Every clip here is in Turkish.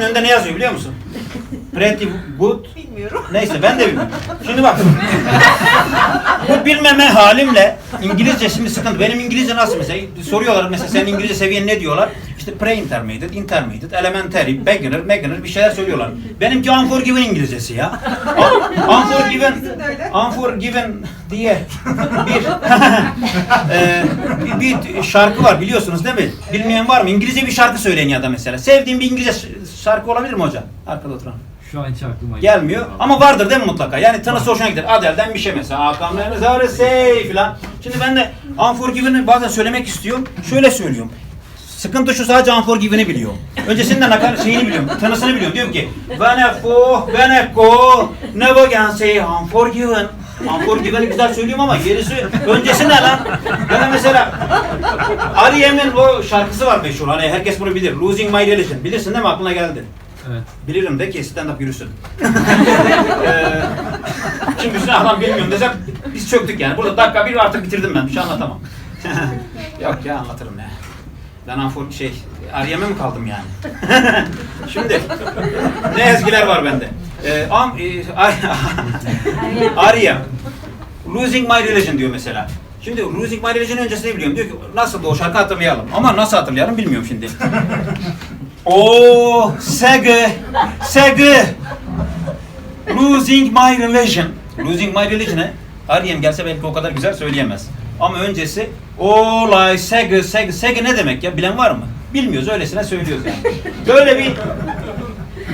Şunun önünde ne yazıyor biliyor musun? Pretty good. Bilmiyorum. Neyse ben de bilmiyorum. Şimdi bak. Bu bilmeme halimle İngilizce şimdi sıkıntı. Benim İngilizce nasıl mesela? Soruyorlar mesela senin İngilizce seviyen ne diyorlar? İşte pre-intermediate, intermediate, elementary, beginner, beginner bir şeyler söylüyorlar. Benimki unforgiven İngilizcesi ya. Un- unforgiven, unforgiven diye bir, Eee, bir, bir şarkı var biliyorsunuz değil mi? Bilmeyen var mı? İngilizce bir şarkı söyleyin ya da mesela. Sevdiğim bir İngilizce şarkı olabilir mi hocam? Arkada oturan. Şu an hiç aklıma Gelmiyor ama vardır değil mi mutlaka? Yani tanısı hoşuna gider. Adele'den bir şey mesela. Hakan'ın are say filan. Şimdi ben de Unforgiven'ı bazen söylemek istiyorum. Şöyle söylüyorum. Sıkıntı şu sadece Unforgiven'i biliyorum. Öncesinden nakar şeyini biliyorum. Tanısını biliyorum. Diyorum ki When I go, when I go, never can say Unforgiven. Unforgiven'i güzel söylüyorum ama gerisi öncesi ne lan? Mesela R.E.M'in o şarkısı var meşhur. Hani herkes bunu bilir. Losing My Religion. Bilirsin değil mi? Aklına geldi. Evet. Bilirim de ki stand-up yürüsün. Eee, Şimdi üstüne adam bilmiyorum desem biz çöktük yani. Burada dakika bir artık bitirdim ben. Bir şey anlatamam. Yok ya anlatırım ya. Ben anfor şey Ariyem'e mi kaldım yani? Şimdi ne ezgiler var bende. Ee, am, e, Ar- Ariyem. Losing My Religion diyor mesela. Şimdi Losing My Religion öncesini biliyorum. Diyor ki nasıl o şarkı hatırlayalım. Ama nasıl hatırlayalım bilmiyorum şimdi. Oh, Sege, Sege, Losing My Religion. Losing My Religion'e Ariyem gelse belki o kadar güzel söyleyemez. Ama öncesi I Sege, Sege, Sege ne demek ya? Bilen var mı? Bilmiyoruz, öylesine söylüyoruz yani. Böyle bir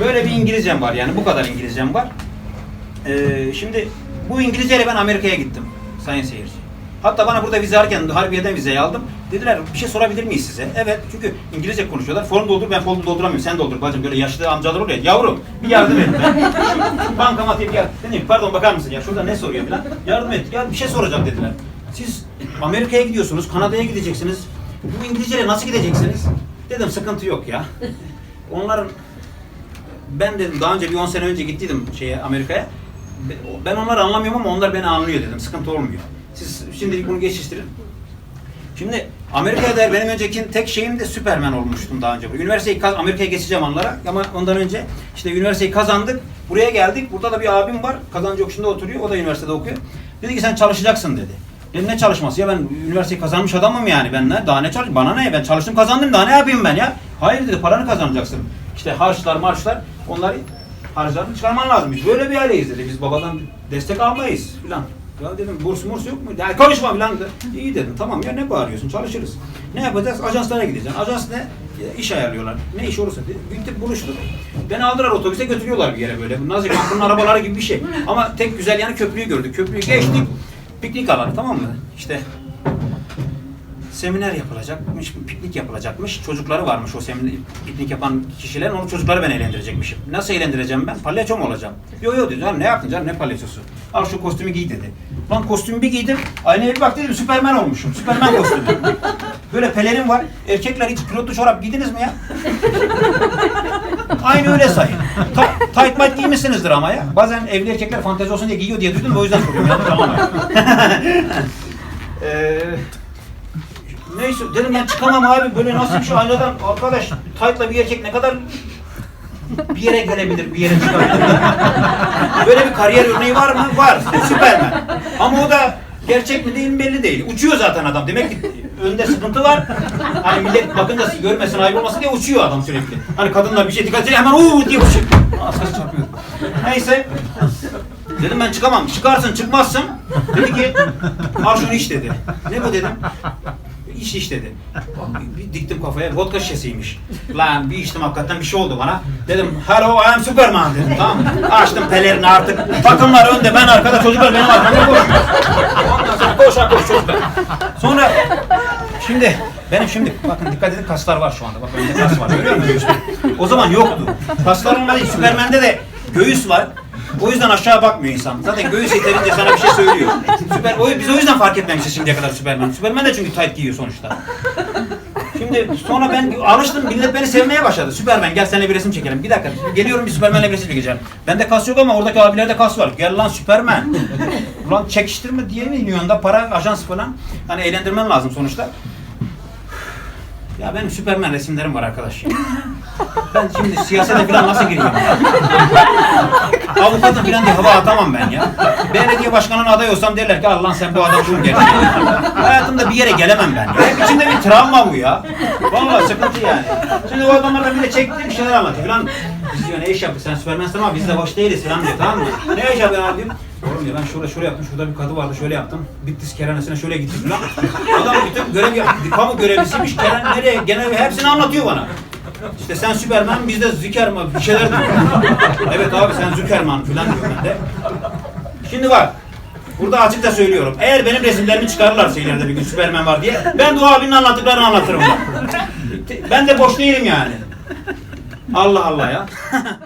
böyle bir İngilizcem var yani bu kadar İngilizcem var. Ee, şimdi bu İngilizceyle ben Amerika'ya gittim sayın seyirci. Hatta bana burada vize alırken Harbiye'den vizeyi aldım. Dediler bir şey sorabilir miyiz size? Evet çünkü İngilizce konuşuyorlar. Form doldur ben formu dolduramıyorum. Sen doldur bacım böyle yaşlı amcalar oluyor. Yavrum bir yardım et. Şu bankama atayım ya. Dedim pardon bakar mısın ya şurada ne soruyor falan. Yardım et. Ya bir şey soracak dediler. Siz Amerika'ya gidiyorsunuz, Kanada'ya gideceksiniz. Bu İngilizceyle nasıl gideceksiniz? Dedim sıkıntı yok ya. Onların ben dedim daha önce bir 10 sene önce gittiydim şeye Amerika'ya. Ben onları anlamıyorum ama onlar beni anlıyor dedim. Sıkıntı olmuyor. Siz şimdilik bunu geçiştirin. Şimdi Amerika'ya dair benim önceki tek şeyim de Süpermen olmuştum daha önce. Üniversiteyi kaz Amerika'ya geçeceğim anlara ama ondan önce işte üniversiteyi kazandık. Buraya geldik. Burada da bir abim var. Kazancı yokuşunda oturuyor. O da üniversitede okuyor. Dedi ki sen çalışacaksın dedi. Dedim ne çalışması ya ben üniversiteyi kazanmış adamım yani ben ne daha ne çalış bana ne ben çalıştım kazandım daha ne yapayım ben ya hayır dedi paranı kazanacaksın işte harçlar marşlar onları harçlarını çıkarman lazım biz böyle bir aileyiz dedi biz babadan destek almayız filan ya dedim burs murs yok mu? Ya konuşma dedi. İyi dedim tamam ya ne bağırıyorsun çalışırız. Ne yapacağız? Ajanslara gideceksin. Ajans ne? Ya, iş ayarlıyorlar. Ne iş olursa. Gittik buluştuk. Beni aldılar otobüse götürüyorlar bir yere böyle. Nazik Bank'ın arabaları gibi bir şey. Ama tek güzel yani köprüyü gördük. Köprüyü geçtik. Piknik alanı tamam mı? İşte seminer yapılacakmış, piknik yapılacakmış. Çocukları varmış o seminer, piknik yapan kişilerin. Onu çocukları ben eğlendirecekmişim. Nasıl eğlendireceğim ben? Palyaço mu olacağım? Yo yo dedi. "Lan ne yaptın canım ne palyaçosu? Al şu kostümü giy dedi. Lan kostümü bir giydim. Aynaya bir bak dedim Süpermen olmuşum. Süpermen kostümü. Böyle pelerin var. Erkekler hiç pilotlu çorap giydiniz mi ya? Aynı öyle sayın. Ta tight might giymişsinizdir ama ya. Bazen evli erkekler fantezi olsun diye giyiyor diye duydum o yüzden soruyorum. Yanlış anlamayın. Eee Neyse dedim ben çıkamam abi böyle nasıl bir şey aynadan arkadaş tight'la bir erkek ne kadar bir yere gelebilir, bir yere çıkabilir. böyle bir kariyer örneği var mı? Var. Süpermen. Ama o da gerçek mi değil mi belli değil. Uçuyor zaten adam. Demek ki önünde sıkıntı var. Hani millet bakınca görmesin ayıp olmasın diye uçuyor adam sürekli. Hani kadınlar bir şey dikkat edince hemen uuu diye uçuyor. Askası çarpıyor. Neyse. Dedim ben çıkamam. Çıkarsın çıkmazsın. Dedi ki al şunu iç dedi. Ne bu dedim. İş iş dedi. Bir, bir diktim kafaya vodka şişesiymiş. Lan bir içtim hakikaten bir şey oldu bana. Dedim hello I am Superman dedim tamam mı? Açtım pelerini artık. Takımlar önde ben arkada çocuklar benim arkamda koşuyor. Ondan sonra koşa koş çocuklar. Sonra şimdi benim şimdi bakın dikkat edin kaslar var şu anda. Bak önde kas var görüyor musunuz? O zaman yoktu. Kaslar olmadı. Süpermen'de de göğüs var. O yüzden aşağı bakmıyor insan. Zaten göğüs yeterince sana bir şey söylüyor. Süper, o, biz o yüzden fark etmemişiz şimdiye kadar Süpermen. Süpermen de çünkü tight giyiyor sonuçta. Şimdi sonra ben alıştım, millet beni sevmeye başladı. Süpermen gel seninle bir resim çekelim. Bir dakika, geliyorum bir Süpermen'le bir resim çekeceğim. Bende kas yok ama oradaki abilerde kas var. Gel lan Süpermen. Ulan çekiştirme diye mi iniyorsun da para, ajans falan. Hani eğlendirmen lazım sonuçta. Ya benim Süpermen resimlerim var arkadaş. Ben şimdi siyasete falan nasıl gireyim ya? Avukatım falan diye hava atamam ben ya. Belediye başkanına aday olsam derler ki Allah sen bu adam şunu gerçekten. Hayatımda bir yere gelemem ben ya. Hep içimde bir travma bu ya. Vallahi sıkıntı yani. Şimdi o adamlarla bir de çekti bir şeyler anlatıyor falan. Biz diyor ne iş yaptık sen Süpermensin ama biz de hoş değiliz falan diyor tamam mı? Ne iş yapıyorsun abi diyorum. Oğlum diyor ben şurada şöyle yaptım, şurada bir kadı vardı şöyle yaptım. Bitlis kerhanesine şöyle gittim falan. Adam bütün görev yaptı. Kamu görevlisiymiş. Kerhan nereye? Genel hepsini anlatıyor bana. İşte sen Süperman, biz de Zükerman bir şeyler diyor. evet abi sen Zükerman falan diyor ben de. Şimdi bak. Burada açıkça söylüyorum. Eğer benim resimlerimi çıkarırlarsa ileride bir gün Süperman var diye ben de o abinin anlattıklarını anlatırım. Ben de boş değilim yani. Allah Allah ya.